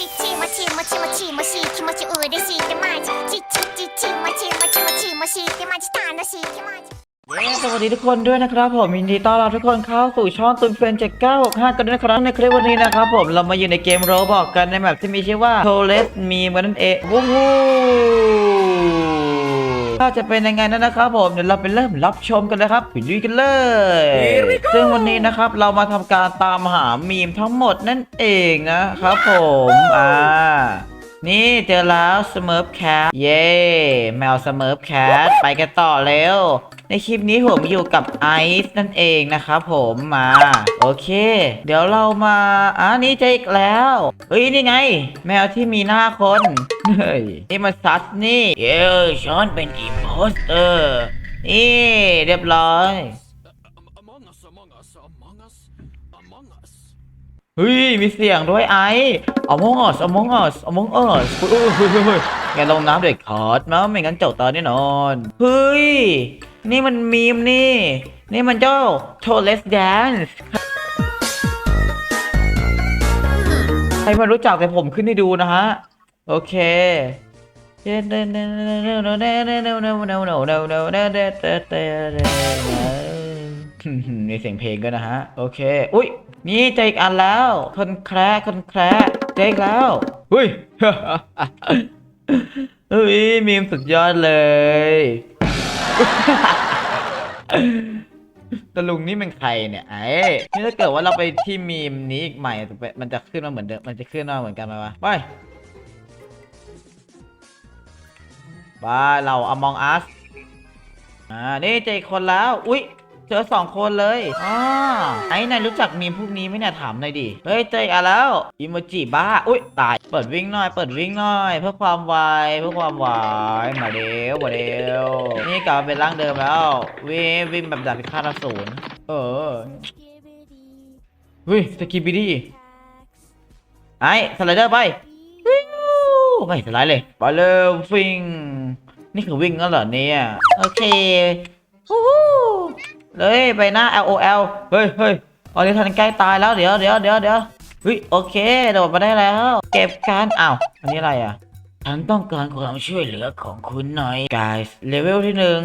ちちもちもちもちもしい気持ち嬉しいってマジちちちちもちもちもちもしいってマジ楽しい気持ち เย้สวัสดีทุกคนด้วยนะครับผมยินดีต้อนรับทุกคนเข้าสู่ช่องตุนเฟรนเจ็ดเก้าหกห้ากันด้วยนะครับในคลิปวันนี้นะครับผมเรามาอยู่ในเกมโรบอกกันในแบบที่มีชื่อว่าโทเลสมีเหมือนนั่นเองวู้ฮู้ ถ้าจะเป็นยังไงนั้นนะครับผมเดี๋ยวเราไปเริ่มรับชมกันเลยครับไปดูกันเลย ซึ่งวันนี้นะครับเรามาทำการตามหามีมทั้งหมดนั่นเองนะครับผมอ่า นี่เจอแล้วสมิร์ฟแคทเย้แมวสมิร์ฟแคทไปกันต่อเร็ว ในคลิปนี้ผมอยู่กับไอซ์นั่นเองนะครับผมมา โอเค เดี๋ยวเรามาอ่านี่เจออีกแล้วเฮ้ยนี่ไง แมวที่มีหน้าคนเฮ้ยนี่มันซัสนี่เย้ฉันเป็นอิมโพสเตอร์นี่เรียบร้อย เฮ้ยมีเสียงด้วยไอ้ Among Us Among Us Among Us เฮ้ยเฮ้ยเฮ้ยเฮ้ยแกลงน้ำเด็กคอร์ดนะไม่งั้นเจ้าตายแน่นอนเฮ้ยนี่มันมีมนี่ นี่มันเจ้าโทเลสแดนซ์ใครมารู้จักแต่ผมขึ้นให้ดูนะฮะ โอเค มีเสียงเพลงด้วยนะฮะ โอเค อุ้ยนี่เจออีกอันแล้ว คนแคร์คนแคร์เจออีกแล้วอุ้ยเฮ้ยมีมสุดยอดเลยตะลุงนี่เป็นใครเนี่ยไอ้นี่ถ้าเกิดว่าเราไปที่มีมนี้อีกใหม่ มันจะขึ้นมาเหมือนเดิม มันจะขึ้นมาเหมือนกันไหมวะ ไปบ้าเรา Among Us อ่า นี่เจออกคนแล้ว อุ๊ย เจอสองคนเลยอ่าไอ้นายรู้จักมีมพวกนี้ไหมเนี่ยถามหน่อยดิ เฮ้ยเจออีกอันแล้วอิโมจิบ้า อุ๊ยตาย เปิดวิ่งหน่อย เปิดวิ่งหน่อย เพื่อความไว เพื่อความไว มาเร็วมาเร็ว นี่กลับมาเป็นร่างเดิมแล้ว วิ่งวิ่งแบบดาบพิฆาตอสูรเออเฮ้ยสกิปปี้ดีไอ้สไลเดอร์ไปวิวไม่สไลด์เลย ไปเร็วฟิงนี่คือวิ่งแล้วเหรอเนี่ย โอเคฮู้ฮู้ เลยไปหน้า LOL เฮ้ยเฮ้ยตอนนี้ทันใกล้ตายแล้วเดี๋ยวเดี๋ยวเดี๋ยวเดี๋ยวเฮ้ยโอเคโดดมาได้แล้ว เก็บการอ้าวอันนี้อะไรอะฉันต้องการความช่วยเหลือของคุณหน่อย guys เลเวลที่หนึ่ง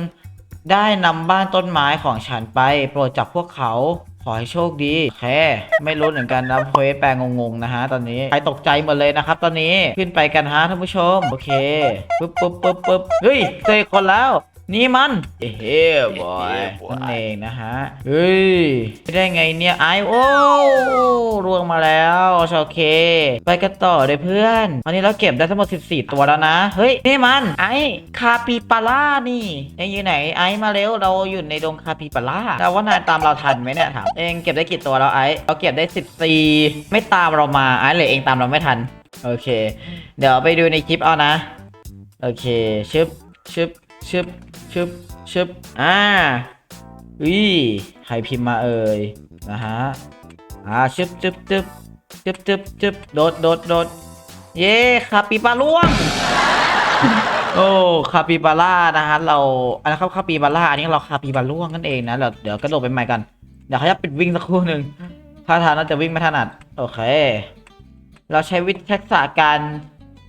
ได้นำบ้านต้นไม้ของฉันไป โปรดจับพวกเขาขอให้โชคดีโอเคไม่รู้เหมือนกันนะเควสแปลงงๆนะฮะตอนนี้ใครตกใจหมดเลยนะครับ ตอนนี้ขึ้นไปกันฮะท่านผู้ชม โอเคปึ๊บปึ๊บปึ๊บปึ๊บเฮ้ยเจอคนแล้ว นี่มัน เฮ้ยบอยนั่นเองนะฮะ เฮ้ยไม่ได้ไงเนี่ยไอโอ้ร่วงมาแล้วโอเค ไปกันต่อเลยเพื่อนตอนนี้เราเก็บได้ทั้งหมด 14 ตัวแล้วนะ เฮ้ย นี่มัน ไอคาปิปาร่านี่เองอยู่ไหนไอมาเร็วเราอยู่ในดงคาปิปาร่าแต่ว่านายตามเราทันไหมเนี่ยถามเองเก็บได้กี่ตัวแล้วไอเราเก็บได้ 14 ไม่ตามเรามาไอเลยเองตามเราไม่ทัน โอเค เดี๋ยวไปดูในคลิปเอานะ โอเคชึบชึบชึบ ชึบชึบอ่าอุ้ยใครพิมพ์มาเอ่ยนะฮะอ่าชึบชึบชึบชึบชึบชึบโดดโดดโดดเย้คาปิปาล่วงโอ้คาปิบาร่านะฮะเราอันนั้นเขาคาปิบาร่าอันนี้เราคาปิบาล่วงนั่นเองนะเราเดี๋ยวกระโดดไปใหม่กันเดี๋ยวเขาจะปิดวิ่งสักครู่หนึ่งถ้าทางน่าจะวิ่งไม่ถนัดโอเค เราใช้วิธีทักษะการ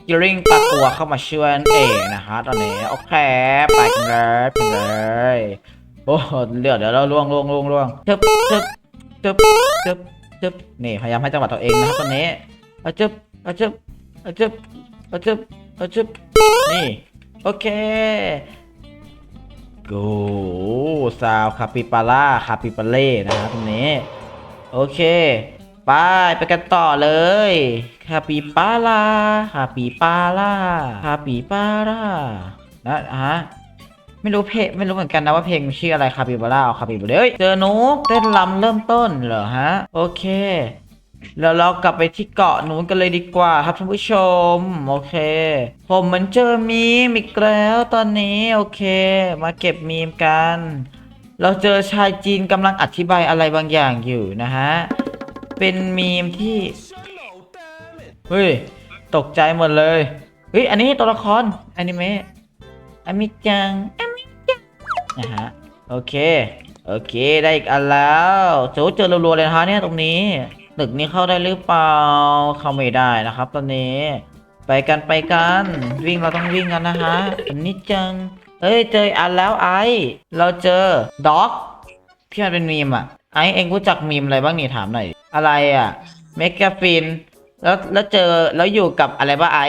ยิงปลาตัวเข้ามาช่วยนั่นเองนะฮะตอนนี้โอเคไปกันเลยไปเลยโอ้เดี๋ยวเดี๋ยวเราล่วงล่วงล่วงล่วงจึบจึบจึบจึบจึบนี่พยายามให้จังหวะตัวเองนะครับตอนนี้เอาจึบเอาจึบเอาจึบเอาจึบเอาจึบนี่โอเคโกซาวคาปิปาร่าคาปิปาเล่นะครับตรงนี้ โอเค ไปไปกันต่อเลยคาปิปาร่าคาปิปาร่าคาปิปาร่านะฮะไม่รู้เพลงไม่รู้เหมือนกันนะว่าเพลงชื่ออะไรคาปิบาร่าเอาคาปิบาร่าเฮ้ยเจอหนูเต้นลำเริ่มต้นเหรอฮะ โอเคแล้วเรากลับไปที่เกาะนู้นกันเลยดีกว่า ครับท่านผู้ชม โอเค ผมเหมือนเจอมีมอีกแล้วตอนนี้โอเค มาเก็บมีมกัน เราเจอชายจีนกำลังอธิบายอะไรบางอย่างอยู่นะฮะ เป็นมีมที่ เฮ้ย ตกใจหมดเลย เฮ้ย อันนี้ตัวละครอนิเมะอามิจังอามิจังนะฮะ โอเค โอเค ได้อีกอันแล้วโจเจอรัวๆเลยนะฮะเนี่ยตรงนี้ตึกนี้เข้าได้หรือเปล่า เข้าไม่ได้นะครับตอนนี้ ไปกันไปกัน วิ่งเราต้องวิ่งกันนะฮะอันนี้จังเอ้ย เจออันแล้วไอ เราเจอด็อกที่มันเป็นมีมอะ ไอเองรู้จักมีมอะไรบ้างนี่ถามหน่อย อะไรอะเมกาฟิน แล้วแล้วเจอแล้วอยู่กับอะไรบ้าไอ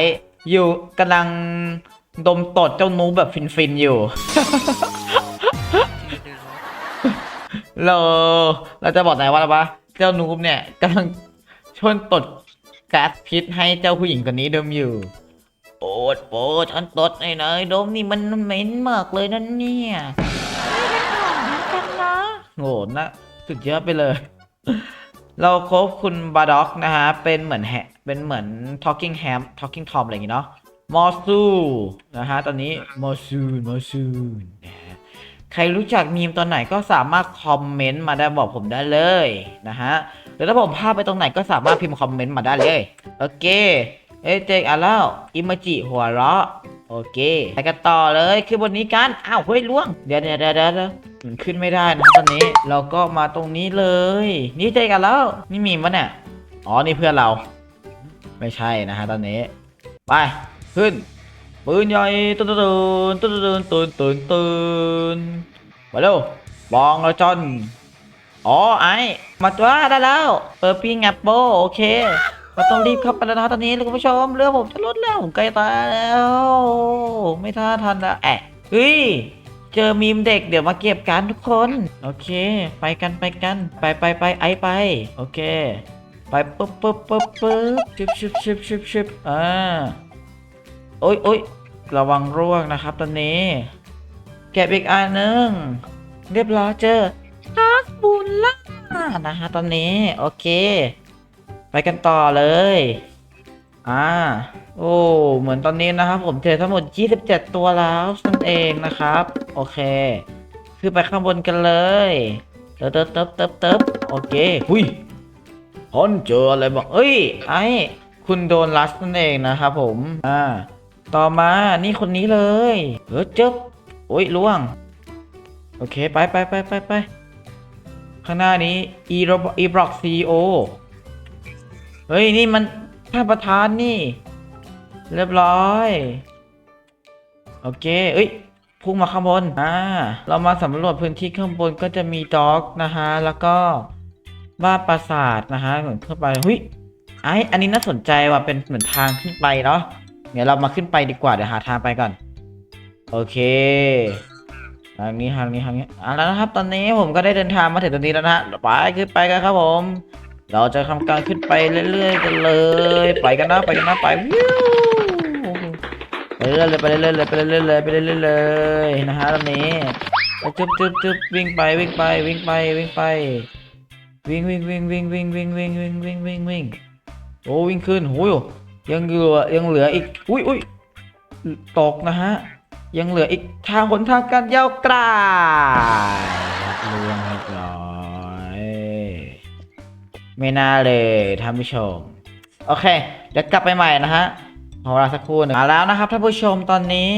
อยู่กำลังดมตดเจ้านูแบบฟินๆอยู่ เราเราจะบอกนายว่าอะไรวะเจ้านูบเนี่ยกำลังชวนตดก๊าซพิษให้เจ้าผู้หญิงคนนี้ดมอยู่โปรดโปรดฉันตดหน่อยนะดมนี่มันเหม็นมากเลยนั่นเนี่ยกันนะโง่นะ สุดยอดไปเลย เราคบคุณบาด็อกนะฮะ เป็นเหมือนแฮเป็นเหมือน talking ham talking tom อะไรอย่างงี้เนาะมอซูนะฮะ ตอนนี้มอซูมอซูนะฮะใครรู้จักมีมตอนไหนก็สามารถคอมเมนต์มาได้บอกผมได้เลยนะฮะหรือถ้าผมพลาดไปตรงไหนก็สามารถพิมพ์คอมเมนต์มาได้เลย โอเค เอ้ยเจกอะแล้วอิมจิหัวเราะ โอเคไปกันต่อเลยคือบนนี้กัน อ้าวเฮ้ยล่วง เดี๋ยวเดี๋ยวเดี๋ยวเดี๋ยวมันขึ้นไม่ได้นะตอนนี้ เราก็มาตรงนี้เลย นี่เจอกันแล้ว นี่มีมปะเนี่ย อ๋อ นี่เพื่อนเรา ไม่ใช่นะฮะตอนนี้ ไป ขึ้น ปืนใหญ่ตุนตุนตุนตุนตุนตุนตุนมาเร็วบองเราจนอ๋อไอ้มาตัวได้แล้ว เปิดปีงับโบโอเค เราต้องรีบเข้าไปแล้วนะตอนนี้คุณผู้ชมเรือผมจะลดแล้วผมใกล้ตายแล้ว ไม่ท่าทันละแอะเฮ้ยเจอมีมเด็กเดี๋ยวมาเก็บกันทุกคน โอเค ไปกันไปกัน ไปไปไปไอไป โอเค ไปปุ๊บปุ๊บปุ๊บปุ๊บชิบชิบชิบชิบชิบอ่าโอ๊ยโอ๊ยระวังร่วงนะครับตอนนี้ เก็บอีกอันหนึ่งเรียบร้อยเจอคาสบูล่านะฮะตอนนี้ โอเค ไปกันต่อเลย อ่า โอ้ เหมือนตอนนี้นะครับ ผมเจอทั้งหมด 27 ตัวแล้วนั่นเองนะครับ โอเค คือไปข้างบนกันเลยเติบเติบเติบเติบเติบโอเค หุยพอนเจออะไรบอก เอ้ย ไอคุณโดนลัสนั่นเองนะครับผม อ่า ต่อมานี่คนนี้เลย เออจึ๊บโอ้ยล่วง โอเค ไปไปไปไปไปข้างหน้านี้อีโรอีบล็อกซีโอ เฮ้ย นี่มันท่านประธานนี่ เรียบร้อย โอเค เอ้ยพุ่งมาข้างบน อ่า เรามาสำรวจพื้นที่ข้างบนก็จะมีด็อกนะฮะ แล้วก็บ้านปราสาทนะฮะเหมือนขึ้นไปเฮ้ยไออันนี้น่าสนใจว่ะเป็นเหมือนทางขึ้นไปเนาะ เดี๋ยวเรามาขึ้นไปดีกว่าเดี๋ยวหาทางไปก่อน โอเค ทางนี้ทางนี้ทางนี้เอาแล้วนะครับ ตอนนี้ผมก็ได้เดินทางมาถึงตรงนี้แล้วนะฮะ ไปขึ้นไปกันครับผม เราจะทำการขึ้นไปเรื่อยๆกันเลยไปกันนะไปกันนะไปวิวไปเรื่อยๆเลยไปเรื่อยๆเลยไปเรื่อยๆเลยไปเรื่อยๆเลยนะฮะตอนนี้จึ๊บจึ๊บจึ๊บวิ่งไปวิ่งไปวิ่งไปวิ่งไป วิ่งวิ่งวิ่งวิ่งวิ่งวิ่งวิ่งวิ่งวิ่งวิ่งวิ่งโอ้วิ่งขึ้นโอ้ยยังเหลือยังเหลืออีกอุ้ยอุ้ยตกนะฮะยังเหลืออีกทางหนทางการยาวไกลเรื่องเรียบร้อ ไม่น่าเลยท่านผู้ชม โอเค เดี๋ยวกลับไปใหม่นะฮะขอเวลาสักครู่นึงมาแล้วนะครับท่านผู้ชมตอนนี้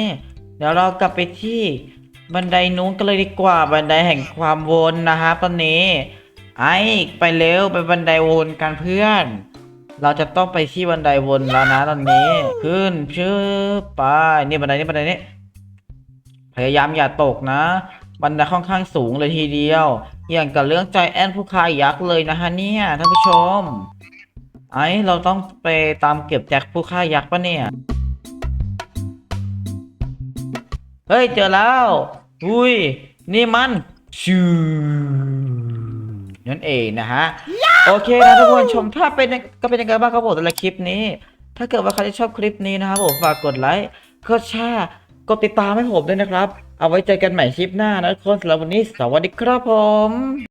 เดี๋ยวเรากลับไปที่บันไดนู้นกันเลยดีกว่าบันไดแห่งความวนนะฮะตอนนี้ ไอ้ไปเร็วไปบันไดวนกันเพื่อน เราจะต้องไปที่บันไดวนแล้วนะตอนนี้ ขึ้นชื่อไปนี่บันไดนี่บันไดนี้ พยายามอย่าตกนะ บันไดค่อนข้างสูงเลยทีเดียว อย่างกับเรื่องใจแอนผู้คายยักษ์เลยนะฮะเนี่ยท่านผู้ชม ไอ้เราต้องไปตามเก็บแจ็คผู้ฆ่ายักษ์ปะเนี่ย เฮ้ยเจอแล้ว อุ้ย นี่มันชูนั่นเองนะฮะ โอเคนะทุกคนชมถ้าเป็นก็เป็นยังไงบ้างครับผมสำหรับคลิปนี้ ถ้าเกิดว่าใครชอบคลิปนี้นะครับผมฝากกดไลค์กดแชร์กดติดตามให้ผมด้วยนะครับ เอาไว้เจอกันใหม่คลิปหน้านะทุกคนสำหรับวันนี้สวัสดีครับผม